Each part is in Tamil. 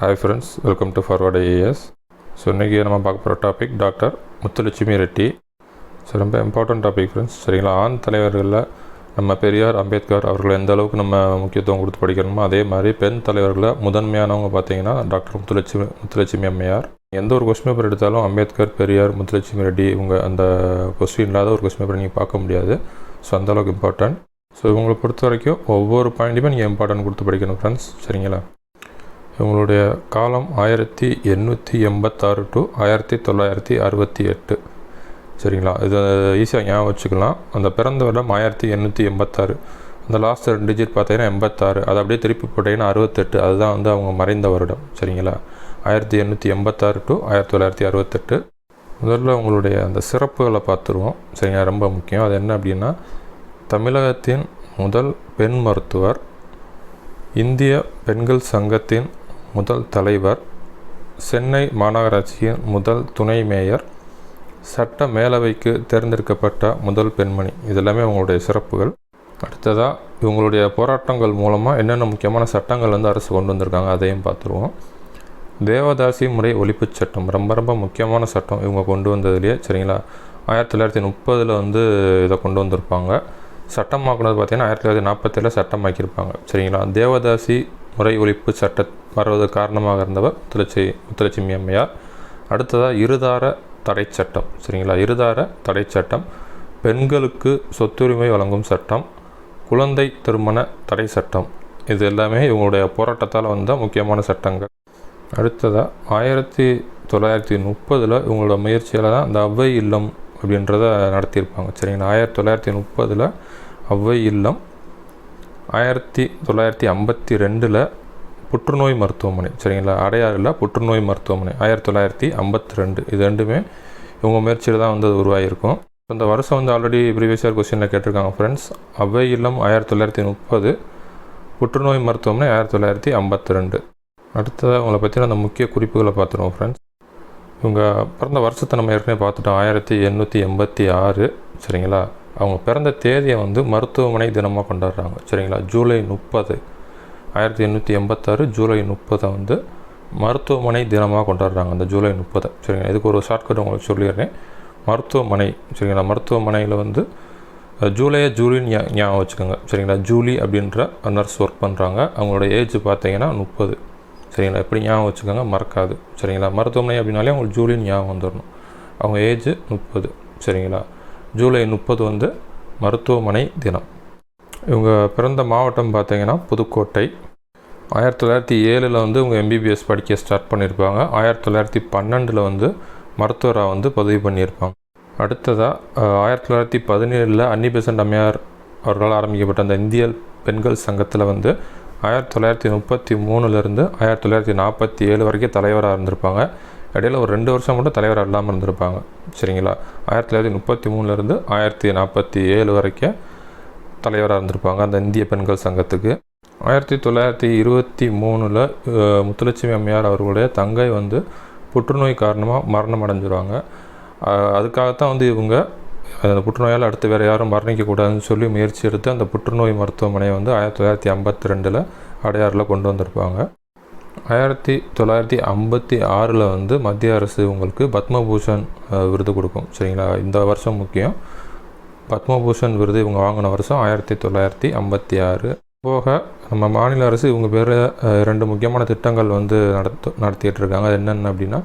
Hi friends welcome to Forward IAS so இன்றைக்கி நம்ம பார்க்க போகிற topic doctor Muthulakshmi Reddy. So ரொம்ப இம்பார்ட்டன்ட் டாபிக் ஃப்ரெண்ட்ஸ் சரிங்களா? ஆண் தலைவர்களில் நம்ம பெரியார் அம்பேத்கர் அவர்கள் எந்த அளவுக்கு நம்ம முக்கியத்துவம் கொடுத்து படிக்கணுமோ அதே மாதிரி பெண் தலைவர்களில் முதன்மையானவங்க பார்த்தீங்கன்னா டாக்டர் முத்துலட்சுமி முத்துலட்சுமி அம்மையார். எந்த ஒரு கொஸ்டின் பேப்பர் எடுத்தாலும் அம்பேத்கர் பெரியார் முத்துலட்சுமி ரெட்டி இவங்க அந்த கொஸ்டின் இல்லாத ஒரு கொஸ்டின் பேப்பர் நீங்கள் பார்க்க முடியாது. ஸோ அந்தளவுக்கு இம்பார்ட்டன்ட் ஸோ இவங்களை பொறுத்த வரைக்கும் ஒவ்வொரு பாயிண்ட்டுமே நீங்கள் இம்பார்ட்டன்ட் கொடுத்து படிக்கணும் ஃப்ரெண்ட்ஸ் சரிங்களா? இவங்களுடைய காலம் ஆயிரத்தி எண்ணூற்றி எண்பத்தாறு டு ஆயிரத்தி தொள்ளாயிரத்தி அறுபத்தி எட்டு. சரிங்களா? இது ஈஸியாக ஞாபகம் வச்சுக்கலாம். அந்த பிறந்த வருடம் ஆயிரத்தி எண்ணூற்றி எண்பத்தாறு. அந்த லாஸ்ட் ரெண்டு டிஜிட் பார்த்தீங்கன்னா எண்பத்தாறு. அதை அப்படியே திருப்பி போட்டீங்கன்னா அறுபத்தெட்டு. அதுதான் வந்து அவங்க மறைந்த வருடம். சரிங்களா? ஆயிரத்தி எண்ணூற்றி எண்பத்தாறு டு ஆயிரத்தி தொள்ளாயிரத்தி அறுபத்தெட்டு. முதல்ல உங்களுடைய அந்த சிறப்புகளை பார்த்துருவோம். சரிங்களா? ரொம்ப முக்கியம். அது என்ன அப்படின்னா தமிழகத்தின் முதல் பெண் மருத்துவர் இந்திய பெண்கள் சங்கத்தின் முதல் தலைவர் சென்னை மாநகராட்சியின் முதல் துணை மேயர் சட்ட மேலவைக்கு தேர்ந்தெடுக்கப்பட்ட முதல் பெண்மணி. இதெல்லாமே அவங்களுடைய சிறப்புகள். அடுத்ததாக இவங்களுடைய போராட்டங்கள் மூலமாக என்னென்ன முக்கியமான சட்டங்கள் வந்து அரசு கொண்டு வந்திருக்காங்க அதையும் பார்த்துருவோம். தேவதாசி முறை ஒழிப்புச் சட்டம் ரொம்ப ரொம்ப முக்கியமான சட்டம் இவங்க கொண்டு வந்ததுலேயே சரிங்களா? ஆயிரத்தி தொள்ளாயிரத்தி முப்பதில் வந்து இதை கொண்டு வந்திருப்பாங்க. சட்டமாக்குனது பார்த்திங்கன்னா ஆயிரத்தி தொள்ளாயிரத்தி நாற்பத்தேழில் சட்டமாக்கியிருப்பாங்க சரிங்களா? தேவதாசி முறை ஒழிப்பு சட்ட வருவதற்கு காரணமாக இருந்தவர் முத்துலட்சி முத்துலட்சுமி அம்மையார். அடுத்ததாக இருதார தடை சட்டம். சரிங்களா? இருதார தடை சட்டம். பெண்களுக்கு சொத்துரிமை வழங்கும் சட்டம். குழந்தை திருமண தடை சட்டம். இது எல்லாமே இவங்களுடைய போராட்டத்தால் வந்த முக்கியமான சட்டங்கள். அடுத்ததாக ஆயிரத்தி தொள்ளாயிரத்தி முப்பதில் இவங்களோட முயற்சியில் தான் இந்த அவ்வை இல்லம் அப்படின்றத நடத்தியிருப்பாங்க. சரிங்களா? ஆயிரத்தி தொள்ளாயிரத்தி முப்பதில் அவ்வை இல்லம் ஆயிரத்தி தொள்ளாயிரத்தி ஐம்பத்தி ரெண்டில் புற்றுநோய் மருத்துவமனை சரிங்களா? அடையாறில் புற்றுநோய் மருத்துவமனை ஆயிரத்தி தொள்ளாயிரத்தி ஐம்பத்தி ரெண்டு. இது ரெண்டுமே இவங்க முயற்சியில் தான் வந்து உருவாகியிருக்கும். இந்த வருஷம் வந்து ஆல்ரெடி ப்ரீவியஸ் இயர் கொஸ்டினில் கேட்டிருக்காங்க ஃப்ரெண்ட்ஸ் அவை இல்லம் ஆயிரத்தி தொள்ளாயிரத்தி முப்பது புற்றுநோய் மருத்துவமனை ஆயிரத்தி தொள்ளாயிரத்தி ஐம்பத்தி ரெண்டு. அடுத்ததாக அவங்கள பற்றின அந்த முக்கிய குறிப்புகளை பார்த்துருவோம் ஃப்ரெண்ட்ஸ் இவங்க பிறந்த வருஷத்தை நம்ம ஏற்கனவே பார்த்துட்டோம் ஆயிரத்தி எண்ணூற்றி எண்பத்தி ஆறு சரிங்களா? அவங்க பிறந்த தேதியை வந்து மருத்துவமனை தினமாக கொண்டாடுறாங்க. சரிங்களா? ஜூலை முப்பது. ஆயிரத்தி எண்ணூற்றி எண்பத்தாறு ஜூலை முப்பதை வந்து மருத்துவமனை தினமாக கொண்டாடுறாங்க. அந்த ஜூலை முப்பதை. சரிங்களா? இதுக்கு ஒரு ஷார்ட்கட் உங்களுக்கு சொல்லிடுறேன். மருத்துவமனை. சரிங்களா? மருத்துவமனையில் வந்து ஜூலையை ஜூலின்னு ஞா ஞாபகம் வச்சுக்கோங்க. சரிங்களா? ஜூலி அப்படின்ற நர்ஸ் ஒர்க் பண்ணுறாங்க அவங்களோட ஏஜ் பார்த்தீங்கன்னா முப்பது. சரிங்களா? எப்படி ஞாபகம் வச்சுக்கோங்க? மறக்காது. சரிங்களா? மருத்துவமனை அப்படின்னாலே அவங்களுக்கு ஜூலின்னு ஞாபகம் வந்துடணும் அவங்க ஏஜ் முப்பது. சரிங்களா? ஜூலை முப்பது வந்து மருத்துவமனை தினம். இவங்க பிறந்த மாவட்டம் பார்த்திங்கன்னா புதுக்கோட்டை. ஆயிரத்தி தொள்ளாயிரத்தி ஏழில் வந்து இவங்க எம்பிபிஎஸ் படிக்க ஸ்டார்ட் பண்ணியிருப்பாங்க. ஆயிரத்தி தொள்ளாயிரத்தி பன்னெண்டில் வந்து மருத்துவராக வந்து பதிவு பண்ணியிருப்பாங்க. அடுத்ததாக ஆயிரத்தி தொள்ளாயிரத்தி பதினேழில் அன்னிபெசன்ட் அம்மையார் அவர்களால் ஆரம்பிக்கப்பட்ட அந்த இந்திய பெண்கள் சங்கத்தில் வந்து ஆயிரத்தி தொள்ளாயிரத்தி முப்பத்தி மூணுலேருந்து ஆயிரத்தி தொள்ளாயிரத்தி நாற்பத்தி ஏழு வரைக்கும் தலைவராக இருந்திருப்பாங்க. இடையில ஒரு ரெண்டு வருஷம் மட்டும் தலைவராக இல்லாமல் இருந்திருப்பாங்க. சரிங்களா? ஆயிரத்தி தொள்ளாயிரத்தி முப்பத்தி மூணுலேருந்து ஆயிரத்தி நாற்பத்தி ஏழு வரைக்கும் தலைவராக இருந்திருப்பாங்க அந்த இந்திய பெண்கள் சங்கத்துக்கு. ஆயிரத்தி தொள்ளாயிரத்தி இருபத்தி மூணில் முத்துலட்சுமி அம்மையார் அவர்களுடைய தங்கை வந்து புற்றுநோய் காரணமாக மரணம் அடைஞ்சிருவாங்க. அதுக்காகத்தான் வந்து இவங்க அந்த புற்றுநோயால் அடுத்து வேறு யாரும் மரணிக்கக்கூடாதுன்னு சொல்லி முயற்சி எடுத்து அந்த புற்றுநோய் மருத்துவமனையை வந்து ஆயிரத்தி தொள்ளாயிரத்தி ஐம்பத்தி ரெண்டில் அடையாறில் கொண்டு வந்திருப்பாங்க. ஆயிரத்தி தொள்ளாயிரத்தி ஐம்பத்தி ஆறில் வந்து மத்திய அரசு உங்களுக்கு பத்மபூஷன் விருது கொடுக்கும். சரிங்களா? இந்த வருஷம் முக்கியம். பத்மபூஷன் விருது இவங்க வாங்கின வருஷம் ஆயிரத்தி தொள்ளாயிரத்தி ஐம்பத்தி ஆறு. போக நம்ம மாநில அரசு இவங்க பேர் ரெண்டு முக்கியமான திட்டங்கள் வந்து நடத்து நடத்திட்டு இருக்காங்க அது என்னென்ன அப்படின்னா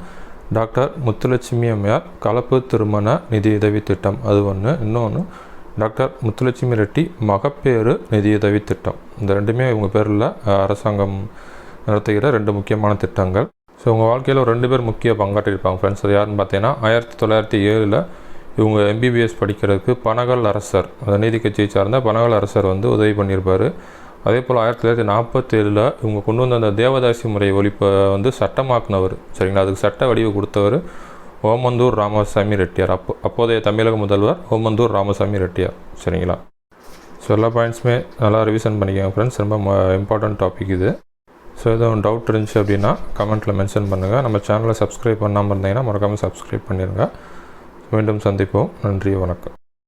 டாக்டர் முத்துலட்சுமி அம்மையார் கலப்பு திருமண நிதியுதவி திட்டம். அது ஒன்று இன்னொன்று டாக்டர் முத்துலட்சுமி ரெட்டி மகப்பேறு நிதியுதவி திட்டம். இந்த ரெண்டுமே இவங்க பேரில் அரசாங்கம் நடத்துகிற ரெண்டு முக்கியமான திட்டங்கள். ஸோ உங்கள் வாழ்க்கையில் ஒரு ரெண்டு பேர் முக்கிய பங்காற்றிருப்பாங்க ஃப்ரெண்ட்ஸ் அது யாருன்னு பார்த்தீங்கன்னா ஆயிரத்தி தொள்ளாயிரத்தி ஏழில் இவங்க எம்பிபிஎஸ் படிக்கிறதுக்கு பனகல் அரசர் அந்த நீதி கட்சியை சார்ந்த பனகல் அரசர் வந்து உதவி பண்ணியிருப்பார். அதே போல் ஆயிரத்தி தொள்ளாயிரத்தி நாற்பத்தேழில் இவங்க கொண்டு வந்த அந்த தேவதாசி முறை ஒழிப்பை வந்து சட்டமாக்குனவர் சரிங்களா? அதுக்கு சட்ட வடிவு கொடுத்தவர் ஓமந்தூர் ராமசாமி ரெட்டியார். அப்போ அப்போதைய தமிழக முதல்வர் ஓமந்தூர் ராமசாமி ரெட்டியார் சரிங்களா? ஸோ எல்லா பாயிண்ட்ஸுமே நல்லா ரிவிஷன் பண்ணிக்கோங்க ஃப்ரெண்ட்ஸ் ரொம்ப இம்பார்ட்டன்ட் டாபிக் இது. ஸோ எதுவும் டவுட் இருந்துச்சு அப்படின்னா கமெண்ட்டில் மென்ஷன் பண்ணுங்கள் நம்ம சேனலை சப்ஸ்கிரைப் பண்ணாமல் இருந்தீங்கன்னா மறக்காமல் சப்ஸ்கிரைப் பண்ணிடுங்க மீண்டும் சந்திப்போம். நன்றி வணக்கம்.